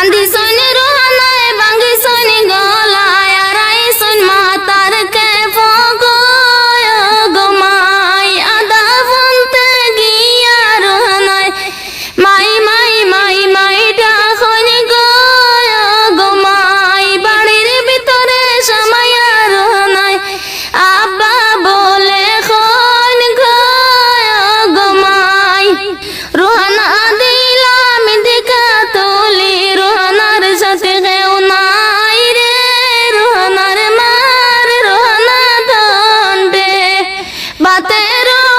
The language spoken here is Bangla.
Candy's on. বাতেরো